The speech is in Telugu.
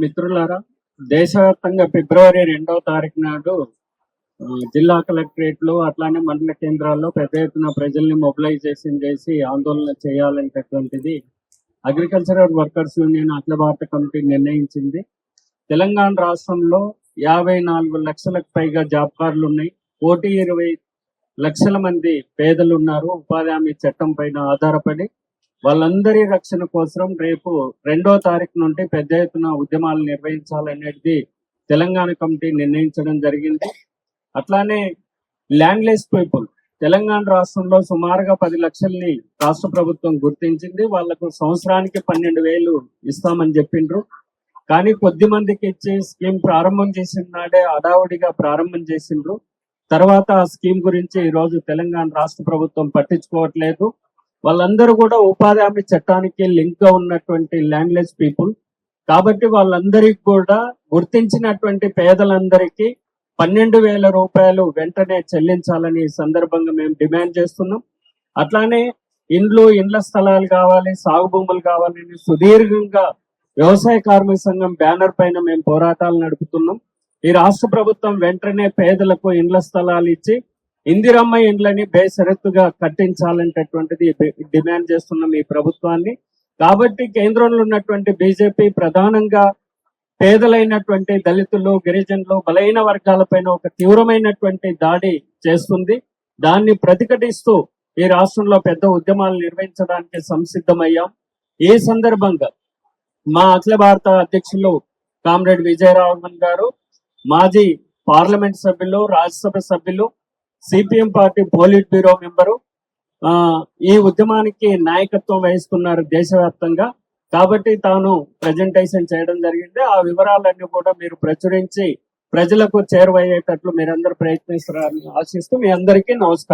మిత్రులారా దేశవ్యాప్తంగా ఫిబ్రవరి రెండవ తారీఖు నాడు జిల్లా జిల్లా కలెక్టరేట్లు అట్లానే మండల కేంద్రాల్లో పెద్ద ఎత్తున ప్రజల్ని మొబిలైజేషన్ చేసి ఆందోళన చేయాలనేటటువంటిది అగ్రికల్చరల్ వర్కర్స్ యూనియన్ అఖిల భారత కమిటీ నిర్ణయించింది. తెలంగాణ రాష్ట్రంలో యాభై నాలుగు లక్షలకు పైగా జాబ్ కార్డులు ఉన్నాయి. కోటి ఇరవై లక్షల మంది పేదలు ఉన్నారు. ఉపాధి హామీ చట్టం పైన ఆధారపడి వాళ్ళందరి రక్షణ కోసం రేపు రెండో తారీఖు నుండి పెద్ద ఎత్తున ఉద్యమాలు నిర్వహించాలనేది తెలంగాణ కమిటీ నిర్ణయించడం జరిగింది. అట్లానే ల్యాండ్లెస్ పీపుల్ తెలంగాణ రాష్ట్రంలో సుమారుగా పది లక్షల్ని రాష్ట్ర ప్రభుత్వం గుర్తించింది. వాళ్ళకు సంవత్సరానికి పన్నెండు వేలు ఇస్తామని చెప్పిండ్రు. కానీ కొద్ది మందికి ఇచ్చి స్కీమ్ ప్రారంభం చేసిన నాడే అడావుడిగా ప్రారంభం చేసిండ్రు. తర్వాత ఆ స్కీమ్ గురించి ఈ రోజు తెలంగాణ రాష్ట్ర ప్రభుత్వం పట్టించుకోవట్లేదు. వాళ్ళందరూ కూడా ఉపాధి హామీ చట్టానికి లింక్గా ఉన్నటువంటి ల్యాండ్లెస్ పీపుల్. కాబట్టి వాళ్ళందరికీ కూడా గుర్తించినటువంటి పేదలందరికీ పన్నెండు వేల రూపాయలు వెంటనే చెల్లించాలని సందర్భంగా మేము డిమాండ్ చేస్తున్నాం. అట్లానే ఇండ్లు ఇండ్ల స్థలాలు కావాలి సాగు భూములు కావాలని సుదీర్ఘంగా వ్యవసాయ కార్మిక సంఘం బ్యానర్ పైన మేము పోరాటాలు నడుపుతున్నాం. ఈ రాష్ట్ర ప్రభుత్వం వెంటనే పేదలకు ఇండ్ల స్థలాలు ఇచ్చి ఇందిరమ్మ ఇండ్లని బేసరత్తుగా కట్టించాలనేటటువంటిది డిమాండ్ చేస్తున్న మీ ప్రభుత్వాన్ని. కాబట్టి కేంద్రంలో ఉన్నటువంటి బీజేపీ ప్రధానంగా పేదలైనటువంటి దళితులు గిరిజనులు బలైన వర్గాలపైన ఒక తీవ్రమైనటువంటి దాడి చేస్తుంది. దాన్ని ప్రతిఘటిస్తూ ఈ రాష్ట్రంలో పెద్ద ఉద్యమాలు నిర్వహించడానికి సంసిద్ధమయ్యాం. ఈ సందర్భంగా మా అఖిల భారత అధ్యక్షులు కామ్రేడ్ విజయరాఘవన్ గారు మాజీ పార్లమెంట్ సభ్యులు రాజ్యసభ సభ్యులు CPM party polit bureau member. ఆ, ఈ ఉద్యమానికి నాయకత్వం వహిస్తున్నారు దేశవ్యాప్తంగా. కాబట్టి తాను ప్రజెంటేషన్ చేయడం జరిగింది. ఆ వివరాలన్నీ కూడా మీరు ప్రచురించి ప్రజలకు చేరువయ్యేటట్లు మీరందరూ ప్రయత్నిస్తారని ఆశిస్తూ మీ అందరికీ నమస్కారం.